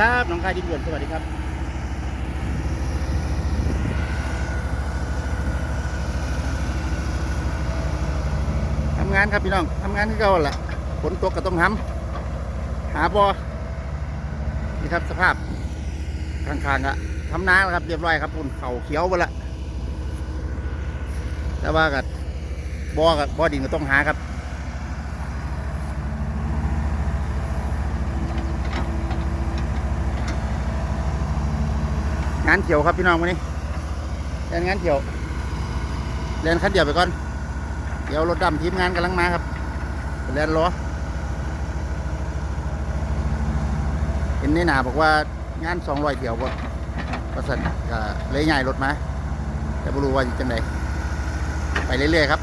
ครับน้องคายดินด่วนสวัสดีครับทำงานครับพี่น้องทำงานที่เก่าแหละฝนตกก็ต้องทำหาบอนี่ครับสภาพข้างๆอะทำนาแล้วครับเรียบร้อยครับคุณเข่าเขียวไปละแต่ว่ากับบอกับบอดินก็ต้องหาครับ งานเขียวครับพี่น้องวันนี้เรียนงานเขียวเรนคันเดียวไปก่อน เดี๋ยวรถดำทีมงานกำลังมาครับเรียนรอเห็นในหนาบอกว่างานสองร้อยเที่ยวบ่ประสันเลยใหญ่รถมาแต่ไม่รู้ว่าจะจังไดไปเรื่อยๆครับ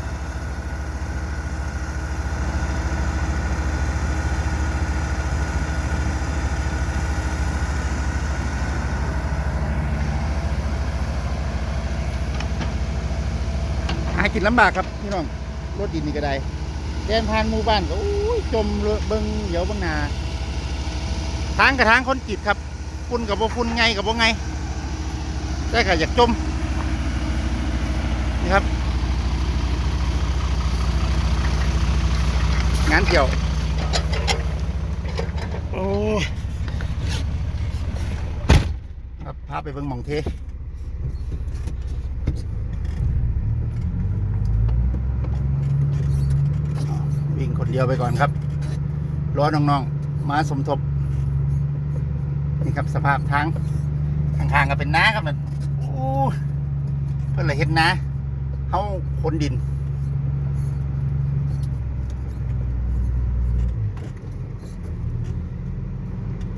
กินลำบากครับพี่น้องรถดินนี่ก็ได้เดินผ่านหมู่บ้านก็โอ้ยจมเบิงเหยียวเบิงนาทางกับทางคนกีดครับฝุ่นกับบ่ฝุ่นไงกับบ่ไงแต่ก็อยากจมนี่ครับ งานเกี่ยว โอ้ครับพาไปเบิ่งมองเท วิ่งคนเดียวไปก่อนครับรอน้องๆมาสมทบ นี่ครับสภาพทางข้างๆก็เป็นน้าครับมันโอ้เพื่อนเลยเห็นนาเขาคนดิน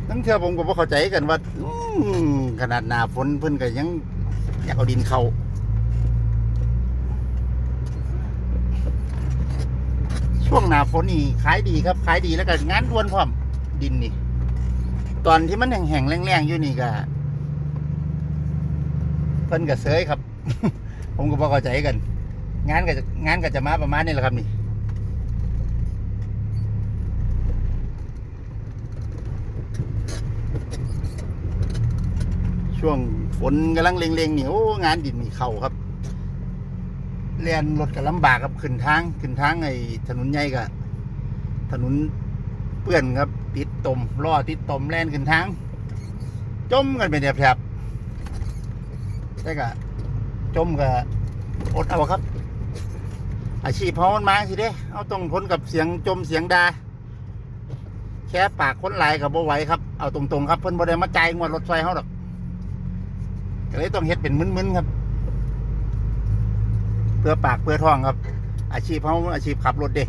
ตั้งเทื่อผมก็บ่เข้าใจกันว่าขนาดหนาฝนเพิ่อนก็ยังอยากเอาดินเข้า ช่วงหนาฝนนี่ขายดีครับขายดีแล้วก็งานด่วนพร้อมดินนี่ ตอนที่มันแห้งๆแรงๆอยู่นี่ก็เพิ่นก็เสยครับ ผมก็บ่เข้าใจกัน งานก็จะงานก็จะมาประมาณนี้แหละครับนี่ช่วงฝนกำลังเล็งๆหนี่โอ้งานดินนี่เข้าครับ เรียนรถก็ลำบากครับขึ้นทางขึ้นทางไอ้ถนนใหญ่ก็ถนนเปื้อนครับ ติดตมล้อติดตมแล่นขึ้นทาง จมกันเป็นแถบๆแต่ก็จมก็อดเอาครับ อาชีพเขามันมาสิเด้เอาต้องทนกับเสียงจมเสียงดาแค่ปากคนไหลกับบ่ไหวครับเอาตรงๆครับเพิ่นบ่ได้มาจ่ายงวดรถไฟเขาหรอกก็เลยต้องเฮ็ดเป็นมึนๆครับ เพื่อปากเพื่อท้องครับ อาชีพเขาอาชีพขับรถเด้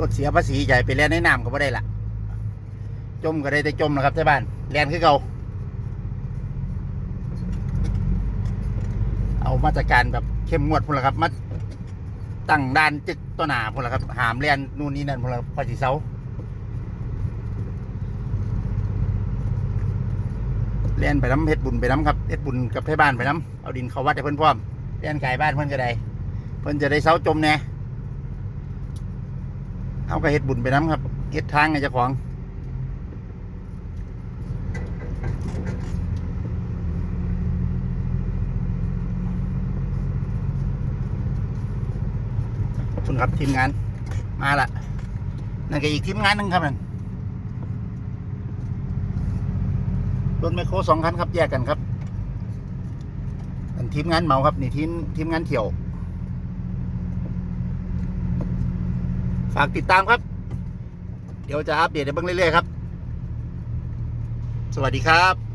รถเสียภาษีใหญ่ไปแล่นในน้ำก็ไม่ได้ละจมก็ได้แต่จมนะครับที่บ้านแล่นคือเก่าเอามาตรการแบบเข้มงวดพุ่นละครับมาตั้งด้านจึกต้นหนาพุ่นละครับหามแล่นนู่นนี่นั่นพุ่นละพอสีเสาแล่นไปน้ำเฮ็ดบุญไปน้ำครับเฮ็ดบุญกับให้บ้านไปน้ำเอาดินเขาวัดให้เพื่อนพร้อม เลี้ยนไก่บ้านเพิ่นก็ได้เพิ่นจะได้เสาจมแน่เอาก็เฮ็ดบุญไปน้ำครับเฮ็ดทางให้เจ้าของคุณครับทีมงานมาละนั่นก็อีกทีมงานหนึ่งครับนั่นรถไมโครสองคันครับแยกกันครับ ทีมงานเมาครับนี่ทีมทีมงานเที่ยว ฝากติดตามครับ เดี๋ยวจะอัปเดตให้เบิ่งเรื่อยๆครับ สวัสดีครับ